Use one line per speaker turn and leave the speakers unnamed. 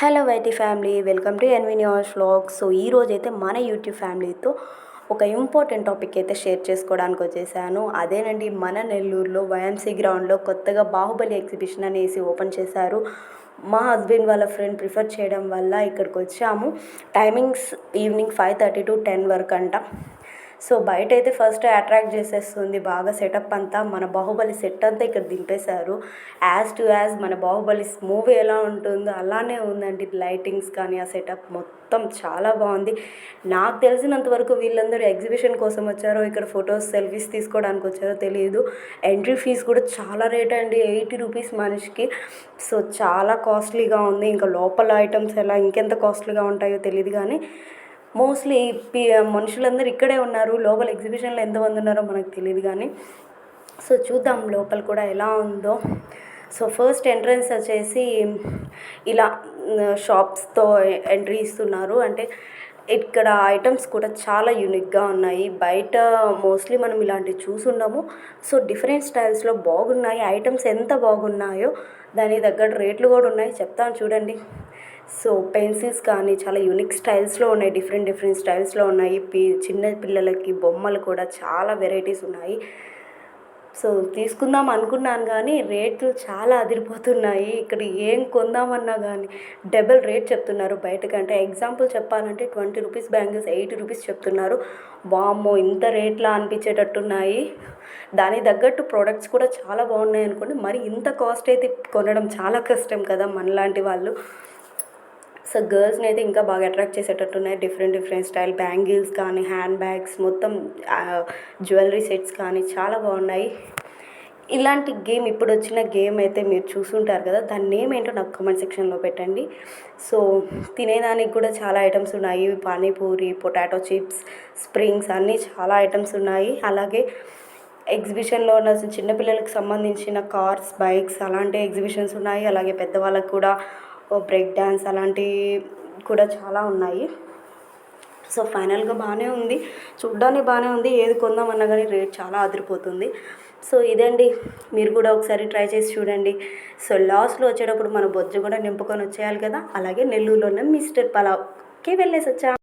Hello YT family welcome to ఎన్వినియాస్ vlog so ఈరోజు అయితే మన యూట్యూబ్ ఫ్యామిలీతో ఒక ఇంపార్టెంట్ టాపిక్ అయితే షేర్ చేసుకోవడానికి వచ్చేసాను. అదేనండి మన నెల్లూరులో వైఎంసీ గ్రౌండ్లో కొత్తగా బాహుబలి ఎగ్జిబిషన్ అనేసి ఓపెన్ చేశారు. మా హస్బెండ్ వాళ్ళ ఫ్రెండ్ ప్రిఫర్ చేయడం వల్ల ఇక్కడికి వచ్చాము. Timings evening five thirty to ten వరకు అంట. సో బయట అయితే ఫస్ట్ అట్రాక్ట్ చేసేస్తుంది బాగా సెటప్ అంతా మన బాహుబలి సెట్ అంతా ఇక్కడ దింపేశారు. యాజ్ టు యాజ్ మన బాహుబలి మూవీ ఎలా ఉంటుందో అలానే ఉందండి లైటింగ్స్ కానీ ఆ సెటప్ మొత్తం చాలా బాగుంది. నాకు తెలిసినంత వరకు వీళ్ళందరూ ఎగ్జిబిషన్ కోసం వచ్చారో ఇక్కడ ఫొటోస్ సెల్ఫీస్ తీసుకోవడానికి వచ్చారో తెలియదు ఎంట్రీ ఫీజు కూడా చాలా రేట్ అండి ఎయిటీ రూపీస్ మనిషికి. సో చాలా కాస్ట్లీగా ఉంది ఇంకా లోపల ఐటమ్స్ ఎలా ఇంకెంత కాస్ట్లీగా ఉంటాయో తెలియదు కానీ మోస్ట్లీ పి మనుషులందరూ ఇక్కడే ఉన్నారు లోపల ఎగ్జిబిషన్లో ఎంతమంది ఉన్నారో మనకు తెలియదు కానీ. సో చూద్దాం లోపల కూడా ఎలా ఉందో. సో ఫస్ట్ ఎంట్రన్స్ వచ్చేసి ఇలా షాప్స్తో ఎంట్రీ ఇస్తున్నారు. అంటే ఇక్కడ ఐటమ్స్ కూడా చాలా యూనిక్గా ఉన్నాయి. బయట మోస్ట్లీ మనం ఇలాంటివి చూసుండము. సో డిఫరెంట్ స్టైల్స్లో బాగున్నాయి. ఐటమ్స్ ఎంత బాగున్నాయో దాని తగ్గట్టు రేట్లు కూడా ఉన్నాయి. చెప్తాను చూడండి. సో పెన్సిల్స్ కానీ చాలా యూనిక్ స్టైల్స్లో ఉన్నాయి. డిఫరెంట్ డిఫరెంట్ స్టైల్స్లో ఉన్నాయి. పి చిన్న పిల్లలకి బొమ్మలు కూడా చాలా వెరైటీస్ ఉన్నాయి. సో తీసుకుందాం అనుకున్నాను కానీ రేట్లు చాలా అదిరిపోతున్నాయి. ఇక్కడ ఏం కొందామన్నా కానీ డబల్ రేట్ చెప్తున్నారు బయటకంటే ఎగ్జాంపుల్ చెప్పాలంటే twenty rupees bangles eighty rupees చెప్తున్నారు. వామ్మో ఇంత రేట్లా అనిపించేటట్టున్నాయి. దానికి తగ్గట్టు ప్రోడక్ట్స్ కూడా చాలా బాగున్నాయి అనుకోండి. మరి ఇంత కాస్ట్ అయితే కొనడం చాలా కష్టం కదా మనలాంటి వాళ్ళు. సో గర్ల్స్ని అయితే ఇంకా బాగా అట్రాక్ట్ చేసేటట్టున్నాయి. డిఫరెంట్ డిఫరెంట్ స్టైల్ బ్యాంగిల్స్ కానీ హ్యాండ్ బ్యాగ్స్ మొత్తం జ్యువెలరీ సెట్స్ కానీ చాలా బాగున్నాయి. ఇలాంటి గేమ్ ఇప్పుడు వచ్చిన గేమ్ అయితే మీరు చూసుంటారు కదా దాని నేమ్ ఏంటో నాకు కమెంట్ సెక్షన్లో పెట్టండి. సో తినేదానికి కూడా చాలా ఐటమ్స్ ఉన్నాయి. పానీపూరి పొటాటో చిప్స్ స్ప్రింగ్స్ అన్నీ చాలా ఐటమ్స్ ఉన్నాయి. అలాగే ఎగ్జిబిషన్లో ఉన్న చిన్నపిల్లలకు సంబంధించిన కార్స్ బైక్స్ అలాంటి ఎగ్జిబిషన్స్ ఉన్నాయి. అలాగే పెద్దవాళ్ళకు కూడా బ్రేక్ డ్యాన్స్ అలాంటివి కూడా చాలా ఉన్నాయి. సో ఫైనల్గా బాగానే ఉంది. చూడ్డానికి బాగానే ఉంది. ఏది కొందామన్నా కానీ రేట్ చాలా అదిరిపోతుంది. సో ఇదండి. మీరు కూడా ఒకసారి ట్రై చేసి చూడండి. సో లాస్ట్లో వచ్చేటప్పుడు మన బొజ్జు కూడా నింపుకొని వచ్చేయాలి కదా. అలాగే నెల్లూరులోనే మిస్టర్ పలావ్కి వెళ్ళేసి వచ్చాం